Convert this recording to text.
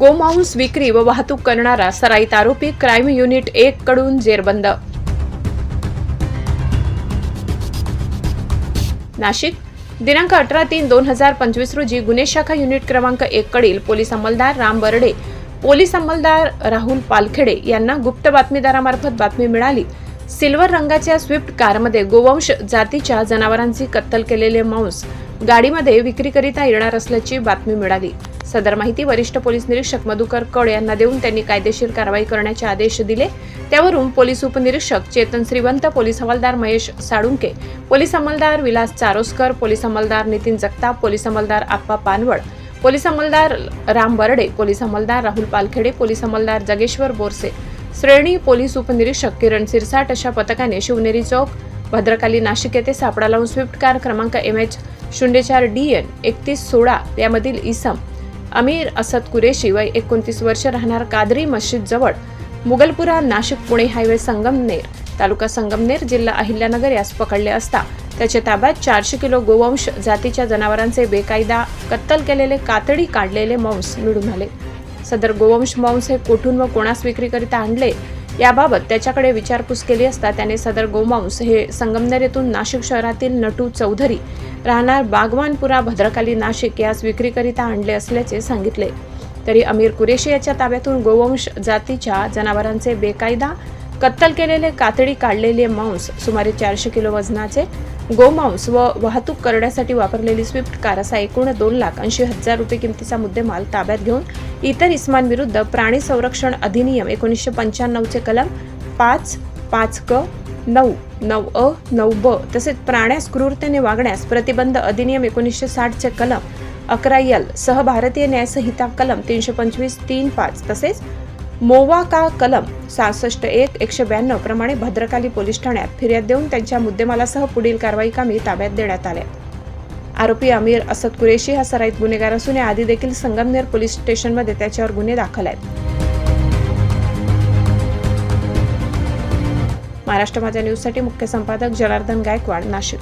गोमांस विक्री व वाहतूक करणारा सराईत आरोपी क्राईम युनिट एक कडून जेरबंद. नाशिक दिनांक अठरा तीन दोन हजार पंचवीस रोजी गुन्हे शाखा युनिट क्रमांक एक कडील पोलीस अंमलदार राम बर्डे पोलीस अंमलदार राहुल पालखेडे यांना गुप्त बातमीदारामार्फत बातमी मिळाली. सिल्वर रंगाच्या स्विफ्ट कारमध्ये गोवंश जातीच्या जनावरांची कत्तल केलेले मांस गाडीमध्ये विक्रीकरिता येणार असल्याची बातमी मिळाली. सदर माहिती वरिष्ठ पोलीस निरीक्षक मधुकर कड यांना देऊन त्यांनी कायदेशीर कारवाई करण्याचे आदेश दिले. त्यावरून पोलीस उपनिरीक्षक चेतन श्रीवंत पोलीस हवालदार महेश साळुंके पोलीस अंमलदार विलास चारोस्कर पोलीस अंमलदार नितीन जगताप पोलीस अंमलदार आप्पा पानवड पोलीस अंमलदार राम बर्डे पोलीस अंमलदार राहुल पालखेडे पोलीस अंमलदार जगेश्वर बोरसे श्रेणी पोलीस उपनिरीक्षक किरण सिरसाट अशा पथकाने शिवनेरी चौक भद्रकाली नाशिक येथे सापडा लावून स्विफ्ट कार क्रमांक एम एच शून्य चार डी एन एकतीस सोळा यामधील इसम अमीर असद कुरेशी वय एकोणतीस वर्ष राहणार कादरी मस्जिद जवळ मुगलपुरा नाशिक पुणे हायवे संगमनेर तालुका संगमनेर जिल्हा अहिल्यानगर यास पकडले असता त्याच्या ताब्यात चारशे किलो गोवंश जातीच्या जनावरांचे बेकायदा कत्तल केलेले कातडी काढलेले मांस मिळून आले. सदर गोवंश मांस हे कोठून व कोणास विक्रीकरिता आणले याबाबत त्याच्याकडे विचारपूस केली असता त्याने सदर गोमांस हे संगमनेर येथून नाशिक शहरातील नटू चौधरी राहणार बागवानपुरा भद्रकाली नाशिक यास विक्रीकरिता आणले असल्याचे सांगितले. तरी अमीर कुरेशी याच्या ताब्यातून गोवंश जातीच्या जनावरांचे बेकायदा कत्तल केलेले कातडी काढलेले मांस सुमारे चारशे किलो वजनाचे गोमांस व वाहतूक करण्यासाठी वापरलेली स्विफ्ट कार असा एकूण दोन लाख ऐंशी हजार रुपये किमतीचा मुद्देमाल ताब्यात घेऊन इतर इस्मांविरुद्ध प्राणी संरक्षण अधिनियम एकोणीसशे पंच्याण्णवचे कलम पाच पाच क नऊ नऊ अ नऊ ब तसेच प्राण्यास क्रूरतेने वागण्यास प्रतिबंध अधिनियम एकोणीसशे साठचे कलम अकरा यल सह भारतीय न्यायसंहिता कलम तीनशे पंचवीस तीन पाच तसेच मोवा का कलम सहासष्ट एक एकशे ब्याण्णव प्रमाणे भद्रकाली पोलीस ठाण्यात फिर्याद देऊन त्यांच्या मुद्देमालासह पुढील कारवाई कामी ताब्यात देण्यात आल्या. आरोपी अमीर असद कुरेशी हा सराईत गुन्हेगार असून याआधी देखील संगमनेर पोलीस स्टेशनमध्ये त्याच्यावर गुन्हे दाखल आहेत. महाराष्ट्र माझ्या न्यूजसाठी मुख्य संपादक जनार्दन गायकवाड नाशिक.